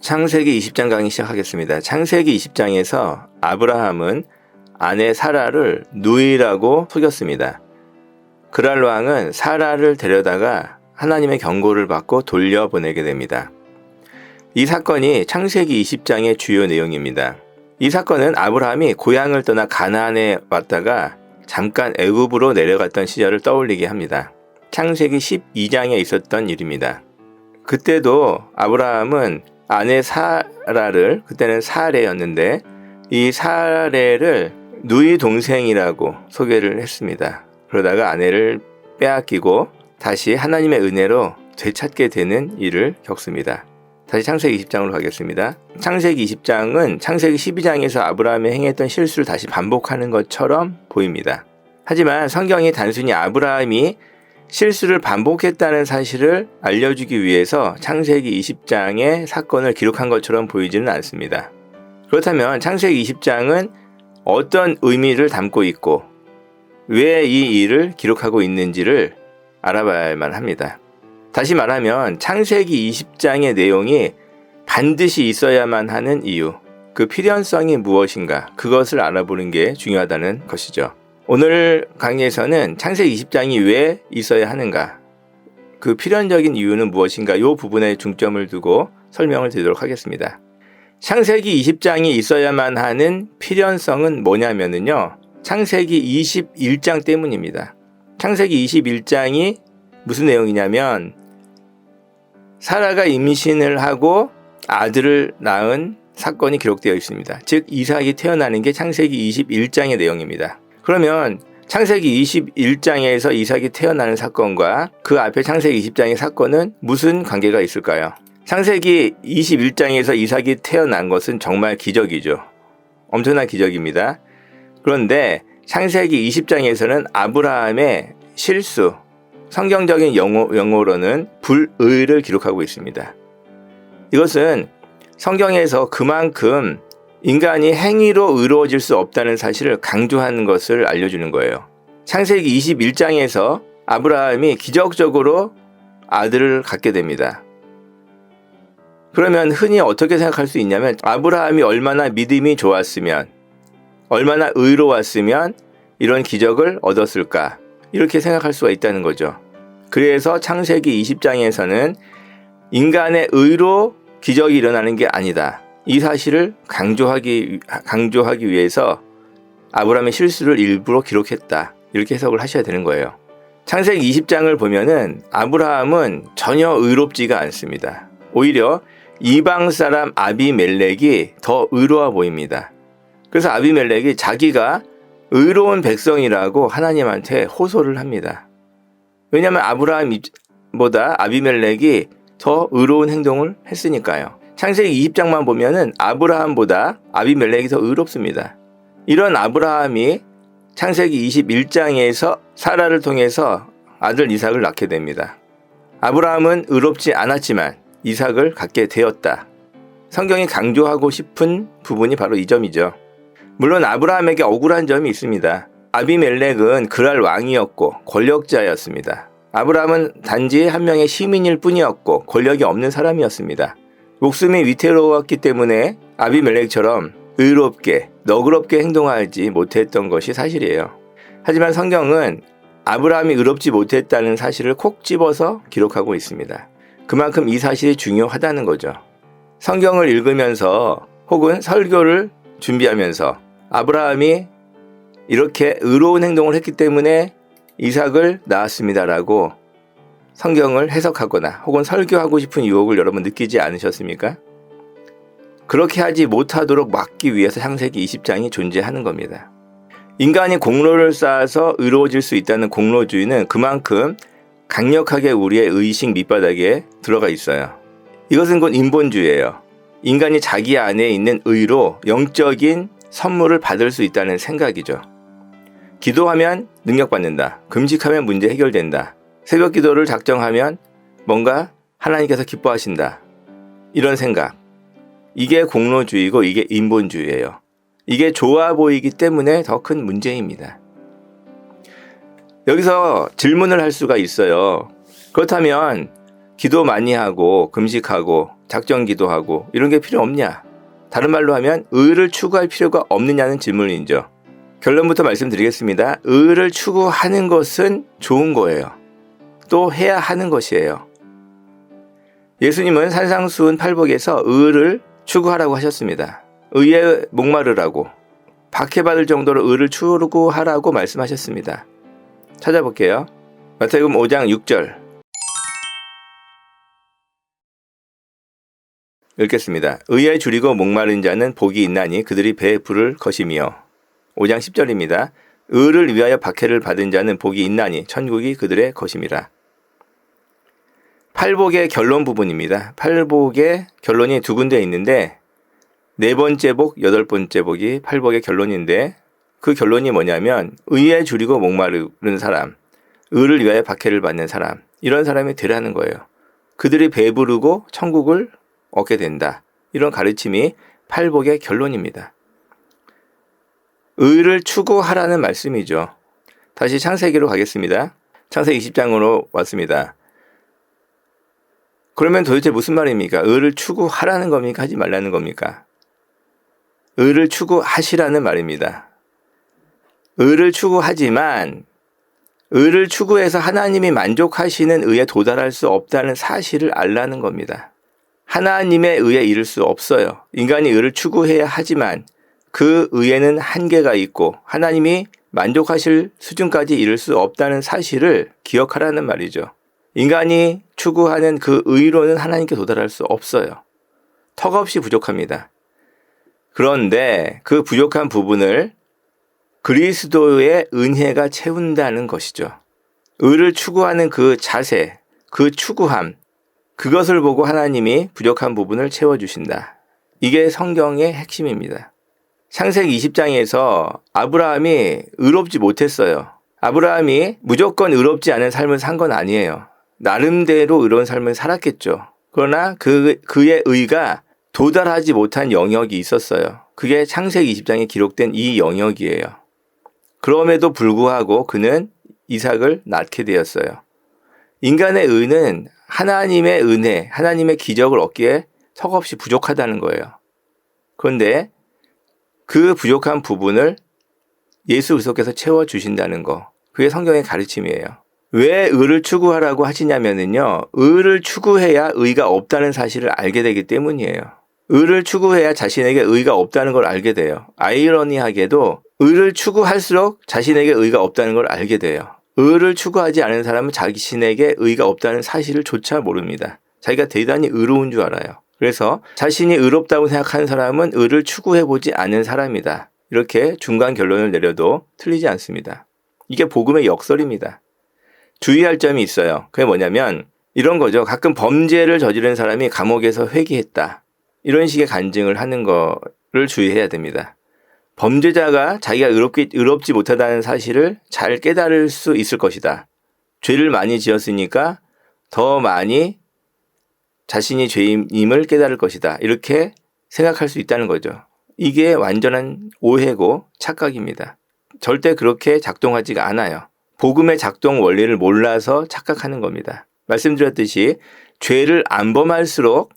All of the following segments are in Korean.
창세기 20장 강의 시작하겠습니다. 창세기 20장에서 아브라함은 아내 사라를 누이라고 속였습니다. 그랄 왕은 사라를 데려다가 하나님의 경고를 받고 돌려보내게 됩니다. 이 사건이 창세기 20장의 주요 내용입니다. 이 사건은 아브라함이 고향을 떠나 가나안에 왔다가 잠깐 애굽으로 내려갔던 시절을 떠올리게 합니다. 창세기 12장에 있었던 일입니다. 그때도 아브라함은 아내 사라를 그때는 사레였는데 이 사레를 누이 동생이라고 소개를 했습니다. 그러다가 아내를 빼앗기고 다시 하나님의 은혜로 되찾게 되는 일을 겪습니다. 다시 창세기 20장으로 가겠습니다. 창세기 20장은 창세기 12장에서 아브라함이 행했던 실수를 다시 반복하는 것처럼 보입니다. 하지만 성경이 단순히 아브라함이 실수를 반복했다는 사실을 알려주기 위해서 창세기 20장의 사건을 기록한 것처럼 보이지는 않습니다. 그렇다면 창세기 20장은 어떤 의미를 담고 있고 왜 이 일을 기록하고 있는지를 알아봐야만 합니다. 다시 말하면 창세기 20장의 내용이 반드시 있어야만 하는 이유, 그 필연성이 무엇인가, 그것을 알아보는 게 중요하다는 것이죠. 오늘 강의에서는 창세기 20장이 왜 있어야 하는가, 그 필연적인 이유는 무엇인가, 이 부분에 중점을 두고 설명을 드리도록 하겠습니다. 창세기 20장이 있어야만 하는 필연성은 뭐냐면요. 창세기 21장 때문입니다. 창세기 21장이 무슨 내용이냐면 사라가 임신을 하고 아들을 낳은 사건이 기록되어 있습니다. 즉 이삭이 태어나는 게 창세기 21장의 내용입니다. 그러면 창세기 21장에서 이삭이 태어나는 사건과 그 앞에 창세기 20장의 사건은 무슨 관계가 있을까요? 창세기 21장에서 이삭이 태어난 것은 정말 기적이죠. 엄청난 기적입니다. 그런데 창세기 20장에서는 아브라함의 실수, 성경적인 영어, 영어로는 불의를 기록하고 있습니다. 이것은 성경에서 그만큼 인간이 행위로 의로워질 수 없다는 사실을 강조하는 것을 알려주는 거예요. 창세기 21장에서 아브라함이 기적적으로 아들을 갖게 됩니다. 그러면 흔히 어떻게 생각할 수 있냐면 아브라함이 얼마나 믿음이 좋았으면 얼마나 의로웠으면 이런 기적을 얻었을까 이렇게 생각할 수가 있다는 거죠. 그래서 창세기 20장에서는 인간의 의로 기적이 일어나는 게 아니다. 이 사실을 강조하기, 강조하기 위해서 아브라함의 실수를 일부러 기록했다. 이렇게 해석을 하셔야 되는 거예요. 창세기 20장을 보면은 아브라함은 전혀 의롭지가 않습니다. 오히려 이방 사람 아비멜렉이 더 의로워 보입니다. 그래서 아비멜렉이 자기가 의로운 백성이라고 하나님한테 호소를 합니다. 왜냐하면 아브라함보다 아비멜렉이 더 의로운 행동을 했으니까요. 창세기 20장만 보면은 아브라함보다 아비멜렉이 더 의롭습니다. 이런 아브라함이 창세기 21장에서 사라를 통해서 아들 이삭을 낳게 됩니다. 아브라함은 의롭지 않았지만 이삭을 갖게 되었다. 성경이 강조하고 싶은 부분이 바로 이 점이죠. 물론 아브라함에게 억울한 점이 있습니다. 아비멜렉은 그랄 왕이었고 권력자였습니다. 아브라함은 단지 한 명의 시민일 뿐이었고 권력이 없는 사람이었습니다. 목숨이 위태로웠기 때문에 아비멜렉처럼 의롭게 너그럽게 행동하지 못했던 것이 사실이에요. 하지만 성경은 아브라함이 의롭지 못했다는 사실을 콕 집어서 기록하고 있습니다. 그만큼 이 사실이 중요하다는 거죠. 성경을 읽으면서 혹은 설교를 준비하면서 아브라함이 이렇게 의로운 행동을 했기 때문에 이삭을 낳았습니다라고 성경을 해석하거나 혹은 설교하고 싶은 유혹을 여러분 느끼지 않으셨습니까? 그렇게 하지 못하도록 막기 위해서 창세기 20장이 존재하는 겁니다. 인간이 공로를 쌓아서 의로워질 수 있다는 공로주의는 그만큼 강력하게 우리의 의식 밑바닥에 들어가 있어요. 이것은 곧 인본주의예요. 인간이 자기 안에 있는 의로 영적인 선물을 받을 수 있다는 생각이죠. 기도하면 능력받는다. 금식하면 문제 해결된다. 새벽 기도를 작정하면 뭔가 하나님께서 기뻐하신다. 이런 생각. 이게 공로주의고 이게 인본주의예요. 이게 좋아 보이기 때문에 더 큰 문제입니다. 여기서 질문을 할 수가 있어요. 그렇다면 기도 많이 하고 금식하고 작전 기도하고 이런 게 필요 없냐? 다른 말로 하면 의를 추구할 필요가 없느냐는 질문이죠. 결론부터 말씀드리겠습니다. 의를 추구하는 것은 좋은 거예요. 또 해야 하는 것이에요. 예수님은 산상수훈 팔복에서 의를 추구하라고 하셨습니다. 의에 목마르라고 박해받을 정도로 의를 추구하라고 말씀하셨습니다. 찾아볼게요. 마태복음 5장 6절 읽겠습니다. 의에 줄이고 목마른 자는 복이 있나니 그들이 배에 불을 것이며 5장 10절입니다. 의를 위하여 박해를 받은 자는 복이 있나니 천국이 그들의 것임이라. 팔복의 결론 부분입니다. 팔복의 결론이 두 군데 있는데 네 번째 복, 여덟 번째 복이 팔복의 결론인데 그 결론이 뭐냐면 의에 줄이고 목마르는 사람, 의를 위하여 박해를 받는 사람 이런 사람이 되라는 거예요. 그들이 배부르고 천국을 얻게 된다. 이런 가르침이 팔복의 결론입니다. 의를 추구하라는 말씀이죠. 다시 창세기로 가겠습니다. 창세기 20장으로 왔습니다. 그러면 도대체 무슨 말입니까? 의를 추구하라는 겁니까? 하지 말라는 겁니까? 의를 추구하시라는 말입니다. 의를 추구하지만 의를 추구해서 하나님이 만족하시는 의에 도달할 수 없다는 사실을 알라는 겁니다. 하나님의 의에 이를 수 없어요. 인간이 의를 추구해야 하지만 그 의에는 한계가 있고 하나님이 만족하실 수준까지 이를 수 없다는 사실을 기억하라는 말이죠. 인간이 추구하는 그 의로는 하나님께 도달할 수 없어요. 턱없이 부족합니다. 그런데 그 부족한 부분을 그리스도의 은혜가 채운다는 것이죠. 의를 추구하는 그 자세, 그 추구함, 그것을 보고 하나님이 부족한 부분을 채워주신다. 이게 성경의 핵심입니다. 창세기 20장에서 아브라함이 의롭지 못했어요. 아브라함이 무조건 의롭지 않은 삶을 산 건 아니에요. 나름대로 의로운 삶을 살았겠죠. 그러나 그, 그의 의가 도달하지 못한 영역이 있었어요. 그게 창세기 20장에 기록된 이 영역이에요. 그럼에도 불구하고 그는 이삭을 낳게 되었어요. 인간의 의는 하나님의 은혜, 하나님의 기적을 얻기에 턱없이 부족하다는 거예요. 그런데 그 부족한 부분을 예수 그리스도께서 채워 주신다는 거. 그게 성경의 가르침이에요. 왜 의를 추구하라고 하시냐면은요. 의를 추구해야 의가 없다는 사실을 알게 되기 때문이에요. 의를 추구해야 자신에게 의가 없다는 걸 알게 돼요. 아이러니하게도 의를 추구할수록 자신에게 의가 없다는 걸 알게 돼요. 의를 추구하지 않은 사람은 자신에게 의가 없다는 사실을 조차 모릅니다. 자기가 대단히 의로운 줄 알아요. 그래서 자신이 의롭다고 생각하는 사람은 의를 추구해보지 않은 사람이다. 이렇게 중간 결론을 내려도 틀리지 않습니다. 이게 복음의 역설입니다. 주의할 점이 있어요. 그게 뭐냐면 이런 거죠. 가끔 범죄를 저지른 사람이 감옥에서 회개했다. 이런 식의 간증을 하는 거를 주의해야 됩니다. 범죄자가 자기가 의롭기, 의롭지 못하다는 사실을 잘 깨달을 수 있을 것이다. 죄를 많이 지었으니까 더 많이 자신이 죄임을 깨달을 것이다. 이렇게 생각할 수 있다는 거죠. 이게 완전한 오해고 착각입니다. 절대 그렇게 작동하지가 않아요. 복음의 작동 원리를 몰라서 착각하는 겁니다. 말씀드렸듯이 죄를 안 범할수록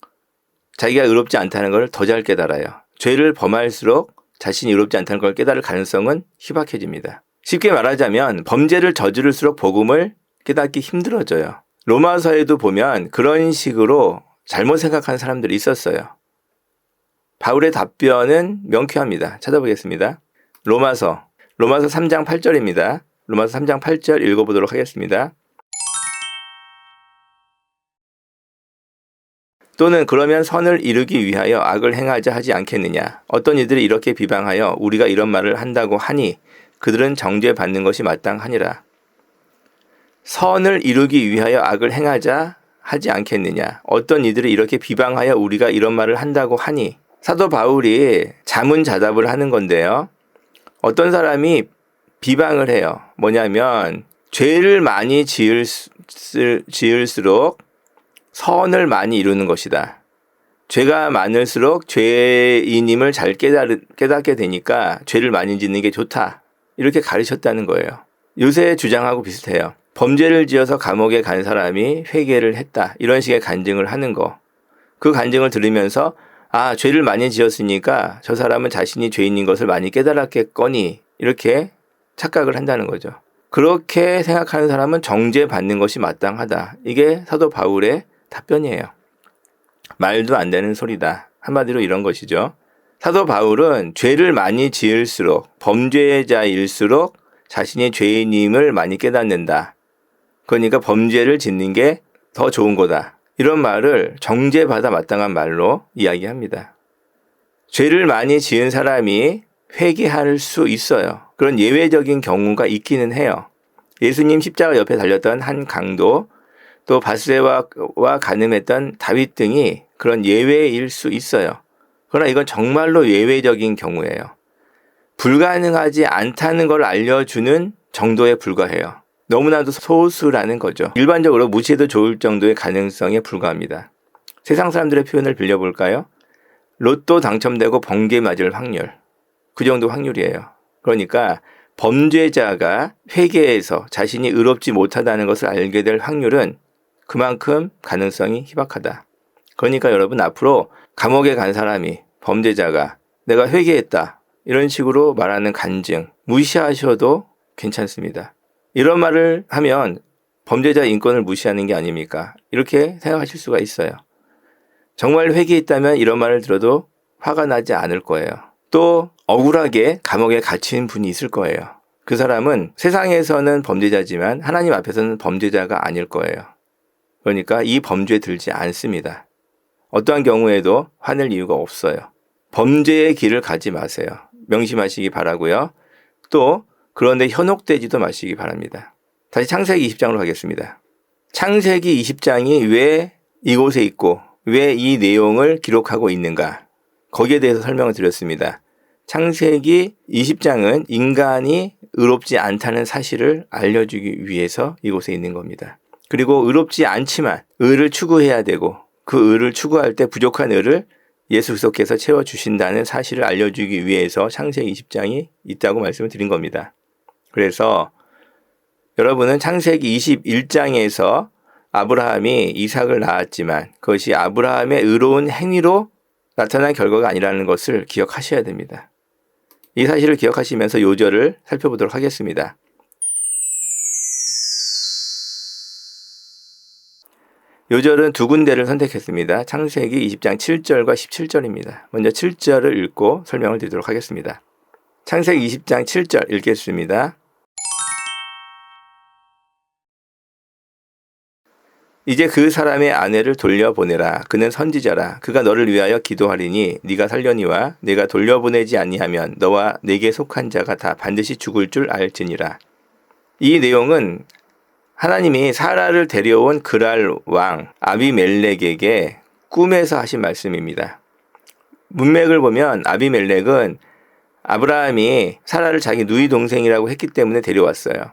자기가 의롭지 않다는 걸 더 잘 깨달아요. 죄를 범할수록 자신이 의롭지 않다는 걸 깨달을 가능성은 희박해집니다. 쉽게 말하자면 범죄를 저지를수록 복음을 깨닫기 힘들어져요. 로마서에도 보면 그런 식으로 잘못 생각하는 사람들이 있었어요. 바울의 답변은 명쾌합니다. 찾아보겠습니다. 로마서, 로마서 3장 8절입니다. 로마서 3장 8절 읽어보도록 하겠습니다. 또는 그러면 선을 이루기 위하여 악을 행하자 하지 않겠느냐. 어떤 이들이 이렇게 비방하여 우리가 이런 말을 한다고 하니 그들은 정죄받는 것이 마땅하니라. 선을 이루기 위하여 악을 행하자 하지 않겠느냐. 어떤 이들이 이렇게 비방하여 우리가 이런 말을 한다고 하니 사도 바울이 자문자답을 하는 건데요. 어떤 사람이 비방을 해요. 뭐냐면 죄를 많이 지을, 지을수록 선을 많이 이루는 것이다. 죄가 많을수록 죄인임을 잘 깨달, 깨닫게 되니까 죄를 많이 짓는 게 좋다. 이렇게 가르쳤다는 거예요. 요새 주장하고 비슷해요. 범죄를 지어서 감옥에 간 사람이 회개를 했다. 이런 식의 간증을 하는 거. 그 간증을 들으면서 아, 죄를 많이 지었으니까 저 사람은 자신이 죄인인 것을 많이 깨달았겠거니 이렇게 착각을 한다는 거죠. 그렇게 생각하는 사람은 정죄받는 것이 마땅하다. 이게 사도 바울의 답변이에요. 말도 안 되는 소리다. 한마디로 이런 것이죠. 사도 바울은 죄를 많이 지을수록 범죄자일수록 자신이 죄인임을 많이 깨닫는다. 그러니까 범죄를 짓는 게 더 좋은 거다. 이런 말을 정죄받아 마땅한 말로 이야기합니다. 죄를 많이 지은 사람이 회개할 수 있어요. 그런 예외적인 경우가 있기는 해요. 예수님 십자가 옆에 달렸던 한 강도, 또 바스레와 가늠했던 다윗 등이 그런 예외일 수 있어요. 그러나 이건 정말로 예외적인 경우예요. 불가능하지 않다는 걸 알려주는 정도에 불과해요. 너무나도 소수라는 거죠. 일반적으로 무시해도 좋을 정도의 가능성에 불과합니다. 세상 사람들의 표현을 빌려볼까요? 로또 당첨되고 번개 맞을 확률. 그 정도 확률이에요. 그러니까 범죄자가 회개해서 자신이 의롭지 못하다는 것을 알게 될 확률은 그만큼 가능성이 희박하다. 그러니까 여러분 앞으로 감옥에 간 사람이 범죄자가 내가 회개했다. 이런 식으로 말하는 간증 무시하셔도 괜찮습니다. 이런 말을 하면 범죄자 인권을 무시하는 게 아닙니까? 이렇게 생각하실 수가 있어요. 정말 회개했다면 이런 말을 들어도 화가 나지 않을 거예요. 또 억울하게 감옥에 갇힌 분이 있을 거예요. 그 사람은 세상에서는 범죄자지만 하나님 앞에서는 범죄자가 아닐 거예요. 그러니까 이 범죄에 들지 않습니다. 어떠한 경우에도 화낼 이유가 없어요. 범죄의 길을 가지 마세요. 명심하시기 바라고요. 또 그런데 현혹되지도 마시기 바랍니다. 다시 창세기 20장으로 가겠습니다. 창세기 20장이 왜 이곳에 있고 왜 이 내용을 기록하고 있는가? 거기에 대해서 설명을 드렸습니다. 창세기 20장은 인간이 의롭지 않다는 사실을 알려주기 위해서 이곳에 있는 겁니다. 그리고 의롭지 않지만 의를 추구해야 되고 그 의를 추구할 때 부족한 의를 예수 그리스도께서 채워 주신다는 사실을 알려주기 위해서 창세기 20장이 있다고 말씀을 드린 겁니다. 그래서 여러분은 창세기 21장에서 아브라함이 이삭을 낳았지만 그것이 아브라함의 의로운 행위로 나타난 결과가 아니라는 것을 기억하셔야 됩니다. 이 사실을 기억하시면서 요절을 살펴보도록 하겠습니다. 요절은 두 군데를 선택했습니다. 창세기 20장 7절과 17절입니다. 먼저 7절을 읽고 설명을 드리도록 하겠습니다. 창세기 20장 7절 읽겠습니다. 이제 그 사람의 아내를 돌려보내라. 그는 선지자라. 그가 너를 위하여 기도하리니 네가 살려니와 내가 돌려보내지 아니하면 너와 내게 속한 자가 다 반드시 죽을 줄 알지니라. 이 내용은 하나님이 사라를 데려온 그랄 왕 아비멜렉에게 꿈에서 하신 말씀입니다. 문맥을 보면 아비멜렉은 아브라함이 사라를 자기 누이 동생이라고 했기 때문에 데려왔어요.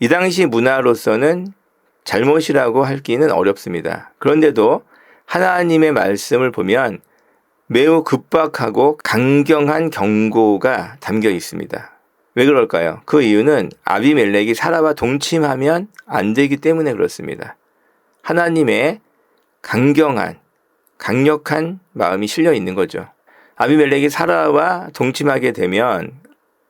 이 당시 문화로서는 잘못이라고 할기는 어렵습니다. 그런데도 하나님의 말씀을 보면 매우 급박하고 강경한 경고가 담겨 있습니다. 왜 그럴까요? 그 이유는 아비멜렉이 사라와 동침하면 안 되기 때문에 그렇습니다. 하나님의 강경한, 강력한 마음이 실려 있는 거죠. 아비멜렉이 사라와 동침하게 되면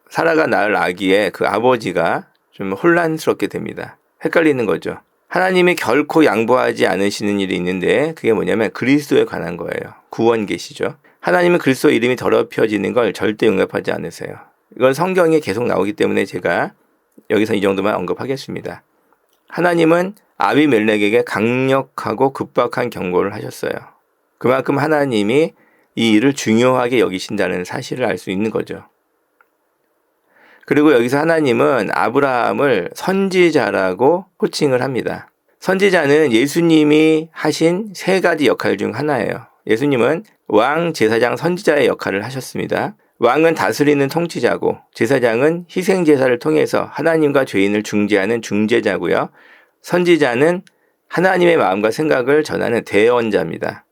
사라가 낳을 아기의 그 아버지가 좀 혼란스럽게 됩니다. 헷갈리는 거죠. 하나님이 결코 양보하지 않으시는 일이 있는데 그게 뭐냐면 그리스도에 관한 거예요. 구원 계시죠. 하나님은 그리스도 이름이 더럽혀지는 걸 절대 용납하지 않으세요. 이건 성경에 계속 나오기 때문에 제가 여기서 이 정도만 언급하겠습니다. 하나님은 아비멜렉에게 강력하고 급박한 경고를 하셨어요. 그만큼 하나님이 이 일을 중요하게 여기신다는 사실을 알 수 있는 거죠. 그리고 여기서 하나님은 아브라함을 선지자라고 호칭을 합니다. 선지자는 예수님이 하신 세 가지 역할 중 하나예요. 예수님은 왕, 제사장, 선지자의 역할을 하셨습니다. 왕은 다스리는 통치자고 제사장은 희생 제사를 통해서 하나님과 죄인을 중재하는 중재자고요. 선지자는 하나님의 마음과 생각을 전하는 대언자입니다.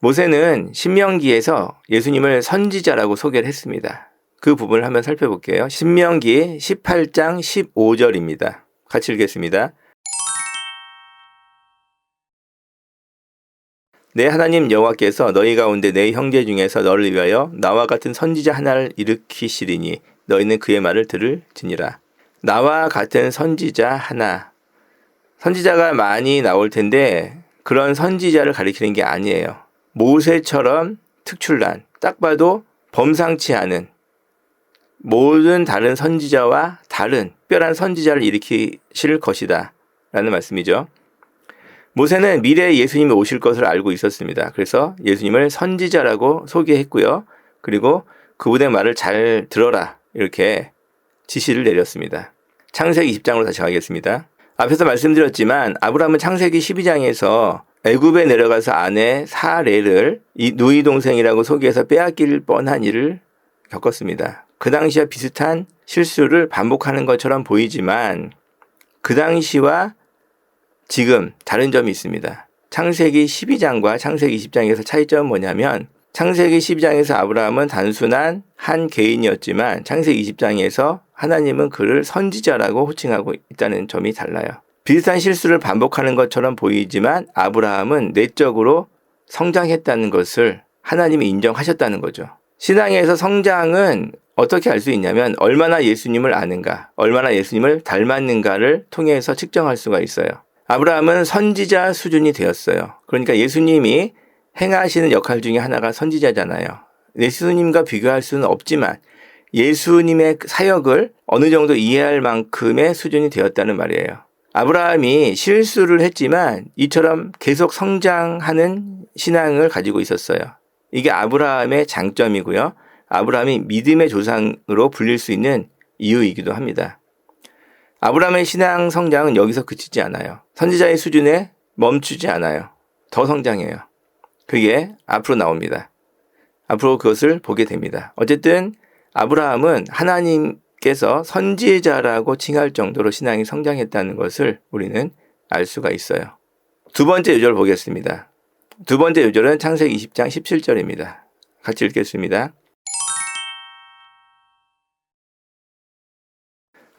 모세는 신명기에서 예수님을 선지자라고 소개를 했습니다. 그 부분을 한번 살펴볼게요. 신명기 18장 15절입니다. 같이 읽겠습니다. 내 하나님 여호와께서 너희 가운데 내 형제 중에서 너를 위하여 나와 같은 선지자 하나를 일으키시리니 너희는 그의 말을 들을지니라. 나와 같은 선지자 하나. 선지자가 많이 나올 텐데 그런 선지자를 가리키는 게 아니에요. 모세처럼 특출난, 딱 봐도 범상치 않은 모든 다른 선지자와 다른 특별한 선지자를 일으키실 것이다. 라는 말씀이죠. 모세는 미래에 예수님이 오실 것을 알고 있었습니다. 그래서 예수님을 선지자라고 소개했고요. 그리고 그분의 말을 잘 들어라. 이렇게 지시를 내렸습니다. 창세기 20장으로 다시 가겠습니다. 앞에서 말씀드렸지만 아브라함은 창세기 12장에서 애굽에 내려가서 아내 사레를 이 누이 동생이라고 소개해서 빼앗길 뻔한 일을 겪었습니다. 그 당시와 비슷한 실수를 반복하는 것처럼 보이지만 그 당시와 지금 다른 점이 있습니다. 창세기 12장과 창세기 20장에서 차이점은 뭐냐면 창세기 12장에서 아브라함은 단순한 한 개인이었지만 창세기 20장에서 하나님은 그를 선지자라고 호칭하고 있다는 점이 달라요. 비슷한 실수를 반복하는 것처럼 보이지만 아브라함은 내적으로 성장했다는 것을 하나님이 인정하셨다는 거죠. 신앙에서 성장은 어떻게 알 수 있냐면 얼마나 예수님을 아는가, 얼마나 예수님을 닮았는가를 통해서 측정할 수가 있어요. 아브라함은 선지자 수준이 되었어요. 그러니까 예수님이 행하시는 역할 중에 하나가 선지자잖아요. 예수님과 비교할 수는 없지만 예수님의 사역을 어느 정도 이해할 만큼의 수준이 되었다는 말이에요. 아브라함이 실수를 했지만 이처럼 계속 성장하는 신앙을 가지고 있었어요. 이게 아브라함의 장점이고요. 아브라함이 믿음의 조상으로 불릴 수 있는 이유이기도 합니다. 아브라함의 신앙 성장은 여기서 그치지 않아요. 선지자의 수준에 멈추지 않아요. 더 성장해요. 그게 앞으로 나옵니다. 앞으로 그것을 보게 됩니다. 어쨌든 아브라함은 하나님께서 선지자라고 칭할 정도로 신앙이 성장했다는 것을 우리는 알 수가 있어요. 두 번째 요절 보겠습니다. 두 번째 요절은 창세기 20장 17절입니다. 같이 읽겠습니다.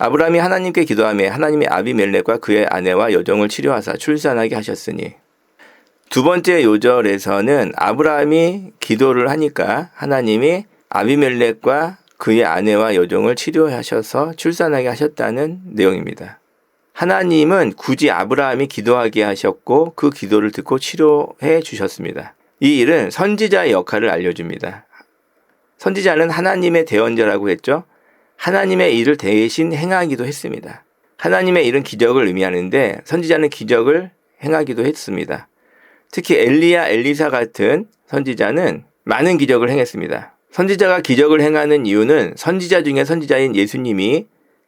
아브라함이 하나님께 기도하며 하나님의 아비멜렉과 그의 아내와 여종을 치료하사 출산하게 하셨으니 두 번째 요절에서는 아브라함이 기도를 하니까 하나님이 아비멜렉과 그의 아내와 여종을 치료하셔서 출산하게 하셨다는 내용입니다. 하나님은 굳이 아브라함이 기도하게 하셨고 그 기도를 듣고 치료해 주셨습니다. 이 일은 선지자의 역할을 알려줍니다. 선지자는 하나님의 대언자라고 했죠. 하나님의 일을 대신 행하기도 했습니다. 하나님의 일은 기적을 의미하는데 선지자는 기적을 행하기도 했습니다. 특히 엘리야, 엘리사 같은 선지자는 많은 기적을 행했습니다. 선지자가 기적을 행하는 이유는 선지자 중에 선지자인 예수님이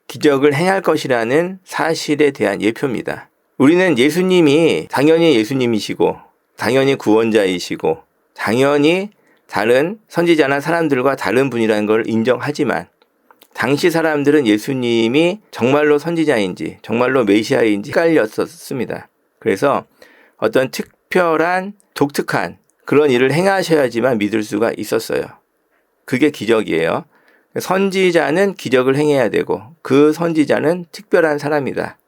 기적을 행할 것이라는 사실에 대한 예표입니다. 우리는 예수님이 당연히 예수님이시고, 당연히 구원자이시고, 당연히 다른 선지자나 사람들과 다른 분이라는 걸 인정하지만, 당시 사람들은 예수님이 정말로 선지자인지, 정말로 메시아인지 헷갈렸었습니다. 그래서 어떤 특 특별한 독특한 그런 일을 행하셔야지만 믿을 수가 있었어요. 그게 기적이에요. 선지자는 기적을 행해야 되고 그 선지자는 특별한 사람이다.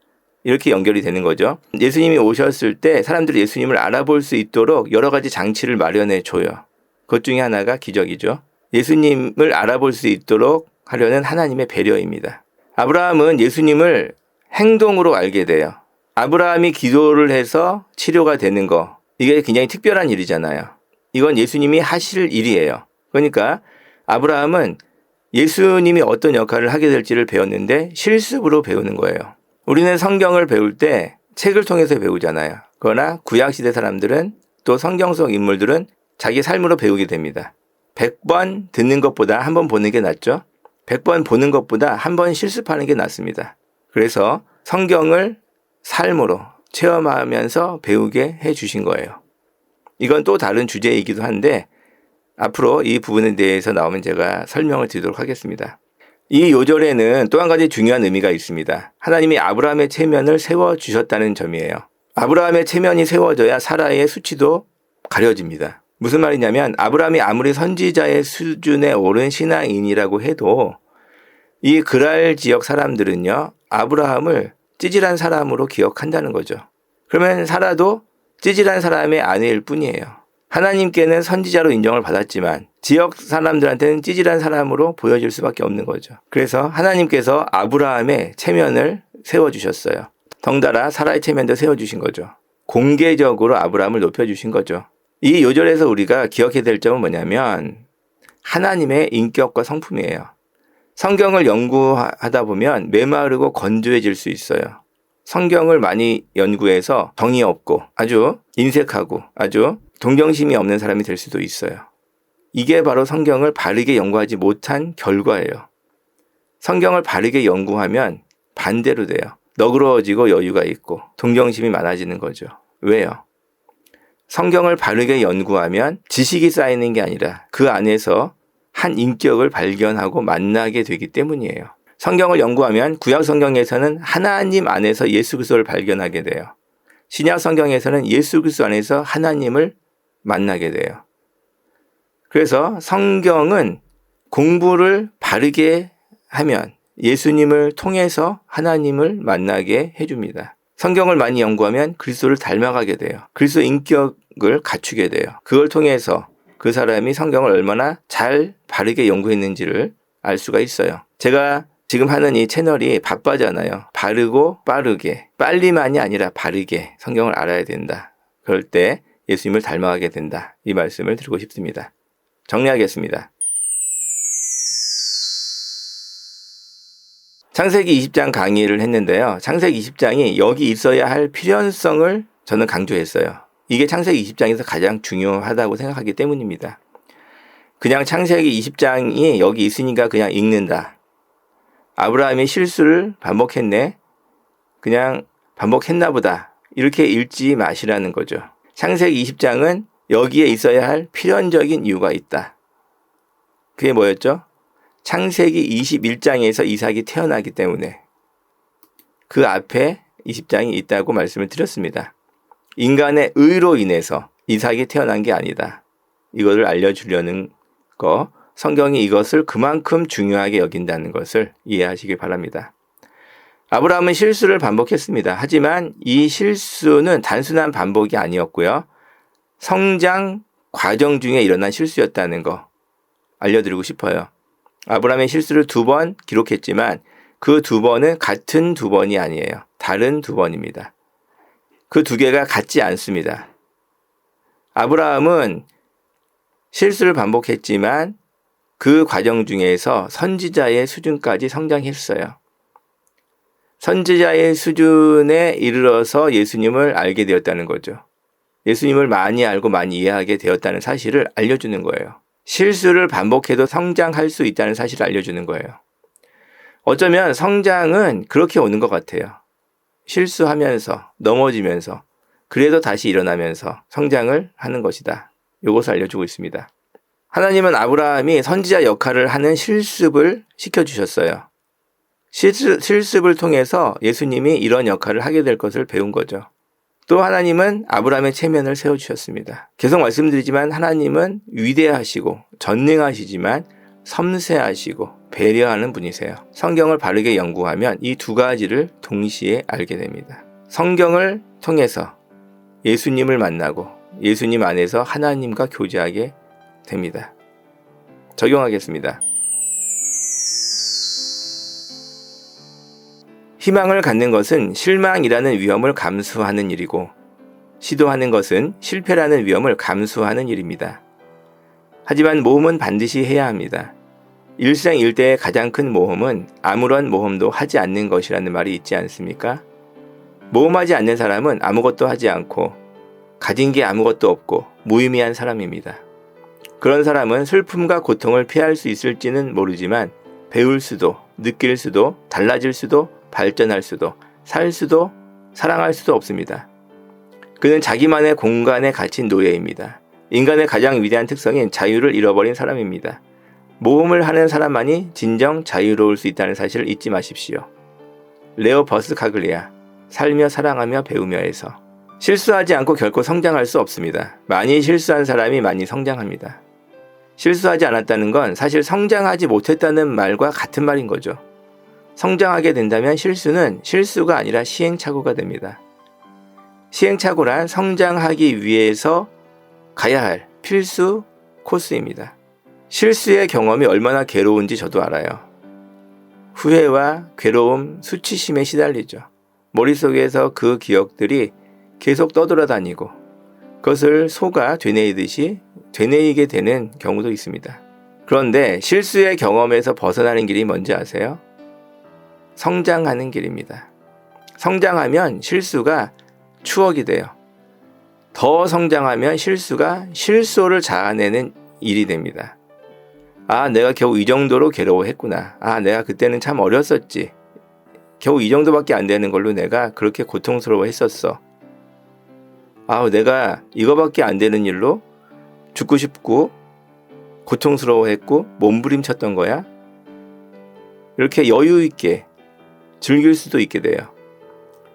이렇게 연결이 되는 거죠. 예수님이 오셨을 때 사람들이 예수님을 알아볼 수 있도록 여러 가지 장치를 마련해 줘요. 그것 중에 하나가 기적이죠. 예수님을 알아볼 수 있도록 하려는 하나님의 배려입니다. 아브라함은 예수님을 행동으로 알게 돼요. 아브라함이 기도를 해서 치료가 되는 거, 이게 굉장히 특별한 일이잖아요. 이건 예수님이 하실 일이에요. 그러니까 아브라함은 예수님이 어떤 역할을 하게 될지를 배웠는데 실습으로 배우는 거예요. 우리는 성경을 배울 때 책을 통해서 배우잖아요. 그러나 구약시대 사람들은 또 성경 속 인물들은 자기 삶으로 배우게 됩니다. 100번 듣는 것보다 한 번 보는 게 낫죠. 100번 보는 것보다 한 번 실습하는 게 낫습니다. 그래서 성경을 삶으로 체험하면서 배우게 해 주신 거예요. 이건 또 다른 주제이기도 한데 앞으로 이 부분에 대해서 나오면 제가 설명을 드리도록 하겠습니다. 이 요절에는 또 한 가지 중요한 의미가 있습니다. 하나님이 아브라함의 체면을 세워 주셨다는 점이에요. 아브라함의 체면이 세워져야 사라의 수치도 가려집니다. 무슨 말이냐면 아브라함이 아무리 선지자의 수준에 오른 신앙인이라고 해도 이 그랄 지역 사람들은요 아브라함을 찌질한 사람으로 기억한다는 거죠. 그러면 살아도 찌질한 사람의 아내일 뿐이에요. 하나님께는 선지자로 인정을 받았지만 지역 사람들한테는 찌질한 사람으로 보여질 수밖에 없는 거죠. 그래서 하나님께서 아브라함의 체면을 세워주셨어요. 덩달아 사라의 체면도 세워주신 거죠. 공개적으로 아브라함을 높여주신 거죠. 이 요절에서 우리가 기억해야 될 점은 뭐냐면 하나님의 인격과 성품이에요. 성경을 연구하다 보면 메마르고 건조해질 수 있어요. 성경을 많이 연구해서 정이 없고 아주 인색하고 아주 동정심이 없는 사람이 될 수도 있어요. 이게 바로 성경을 바르게 연구하지 못한 결과예요. 성경을 바르게 연구하면 반대로 돼요. 너그러워지고 여유가 있고 동정심이 많아지는 거죠. 왜요? 성경을 바르게 연구하면 지식이 쌓이는 게 아니라 그 안에서 한 인격을 발견하고 만나게 되기 때문이에요. 성경을 연구하면 구약 성경에서는 하나님 안에서 예수 그리스도를 발견하게 돼요. 신약 성경에서는 예수 그리스도 안에서 하나님을 만나게 돼요. 그래서 성경은 공부를 바르게 하면 예수님을 통해서 하나님을 만나게 해줍니다. 성경을 많이 연구하면 그리스도를 닮아가게 돼요. 그리스도 인격을 갖추게 돼요. 그걸 통해서 그 사람이 성경을 얼마나 잘 바르게 연구했는지를 알 수가 있어요. 제가 지금 하는 이 채널이 바빠잖아요. 바르고 빠르게, 빨리만이 아니라 바르게 성경을 알아야 된다. 그럴 때 예수님을 닮아가게 된다. 이 말씀을 드리고 싶습니다. 정리하겠습니다. 창세기 20장 강의를 했는데요. 창세기 20장이 여기 있어야 할 필연성을 저는 강조했어요. 이게 창세기 20장에서 가장 중요하다고 생각하기 때문입니다. 그냥 창세기 20장이 여기 있으니까 그냥 읽는다. 아브라함이 실수를 반복했네. 그냥 반복했나 보다. 이렇게 읽지 마시라는 거죠. 창세기 20장은 여기에 있어야 할 필연적인 이유가 있다. 그게 뭐였죠? 창세기 21장에서 이삭이 태어나기 때문에 그 앞에 20장이 있다고 말씀을 드렸습니다. 인간의 의로 인해서 이삭이 태어난 게 아니다. 이것을 알려주려는 거, 성경이 이것을 그만큼 중요하게 여긴다는 것을 이해하시길 바랍니다. 아브라함은 실수를 반복했습니다. 하지만 이 실수는 단순한 반복이 아니었고요. 성장 과정 중에 일어난 실수였다는 거 알려드리고 싶어요. 아브라함의 실수를 두 번 기록했지만 그 두 번은 같은 두 번이 아니에요. 다른 두 번입니다. 그 두 개가 같지 않습니다. 아브라함은 실수를 반복했지만 그 과정 중에서 선지자의 수준까지 성장했어요. 선지자의 수준에 이르러서 예수님을 알게 되었다는 거죠. 예수님을 많이 알고 많이 이해하게 되었다는 사실을 알려주는 거예요. 실수를 반복해도 성장할 수 있다는 사실을 알려주는 거예요. 어쩌면 성장은 그렇게 오는 것 같아요. 실수하면서, 넘어지면서, 그래도 다시 일어나면서 성장을 하는 것이다. 이것을 알려주고 있습니다. 하나님은 아브라함이 선지자 역할을 하는 실습을 시켜주셨어요. 실습, 실습을 통해서 예수님이 이런 역할을 하게 될 것을 배운 거죠. 또 하나님은 아브라함의 체면을 세워주셨습니다. 계속 말씀드리지만 하나님은 위대하시고 전능하시지만 섬세하시고 배려하는 분이세요. 성경을 바르게 연구하면 이 두 가지를 동시에 알게 됩니다. 성경을 통해서 예수님을 만나고 예수님 안에서 하나님과 교제하게 됩니다. 적용하겠습니다. 희망을 갖는 것은 실망이라는 위험을 감수하는 일이고 시도하는 것은 실패라는 위험을 감수하는 일입니다. 하지만 모험은 반드시 해야 합니다. 일생일대의 가장 큰 모험은 아무런 모험도 하지 않는 것이라는 말이 있지 않습니까? 모험하지 않는 사람은 아무것도 하지 않고 가진 게 아무것도 없고 무의미한 사람입니다. 그런 사람은 슬픔과 고통을 피할 수 있을지는 모르지만 배울 수도, 느낄 수도, 달라질 수도, 발전할 수도, 살 수도, 사랑할 수도 없습니다. 그는 자기만의 공간에 갇힌 노예입니다. 인간의 가장 위대한 특성인 자유를 잃어버린 사람입니다. 모험을 하는 사람만이 진정 자유로울 수 있다는 사실을 잊지 마십시오. 레오 버스 카글리아, 살며 사랑하며 배우며에서 실수하지 않고 결코 성장할 수 없습니다. 많이 실수한 사람이 많이 성장합니다. 실수하지 않았다는 건 사실 성장하지 못했다는 말과 같은 말인 거죠. 성장하게 된다면 실수는 실수가 아니라 시행착오가 됩니다. 시행착오란 성장하기 위해서 가야 할 필수 코스입니다. 실수의 경험이 얼마나 괴로운지 저도 알아요. 후회와 괴로움, 수치심에 시달리죠. 머릿속에서 그 기억들이 계속 떠돌아다니고 그것을 소가 되뇌이듯이 되뇌이게 되는 경우도 있습니다. 그런데 실수의 경험에서 벗어나는 길이 뭔지 아세요? 성장하는 길입니다. 성장하면 실수가 추억이 돼요. 더 성장하면 실수가 실소를 자아내는 일이 됩니다. 아, 내가 겨우 이 정도로 괴로워했구나. 아, 내가 그때는 참 어렸었지. 겨우 이 정도밖에 안 되는 걸로 내가 그렇게 고통스러워 했었어. 아, 내가 이거밖에 안 되는 일로 죽고 싶고 고통스러워 했고 몸부림쳤던 거야? 이렇게 여유 있게 즐길 수도 있게 돼요.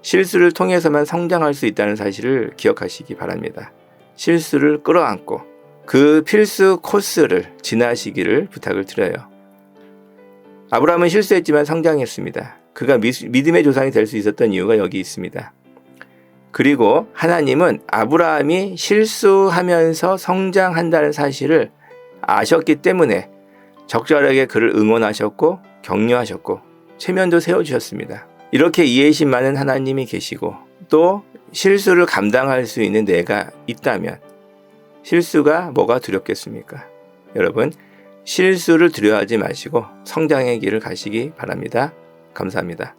실수를 통해서만 성장할 수 있다는 사실을 기억하시기 바랍니다. 실수를 끌어안고 그 필수 코스를 지나시기를 부탁을 드려요. 아브라함은 실수했지만 성장했습니다. 그가 미, 믿음의 조상이 될 수 있었던 이유가 여기 있습니다. 그리고 하나님은 아브라함이 실수하면서 성장한다는 사실을 아셨기 때문에 적절하게 그를 응원하셨고 격려하셨고 체면도 세워주셨습니다. 이렇게 이해심 많은 하나님이 계시고 또 실수를 감당할 수 있는 내가 있다면 실수가 뭐가 두렵겠습니까? 여러분 실수를 두려워하지 마시고 성장의 길을 가시기 바랍니다. 감사합니다.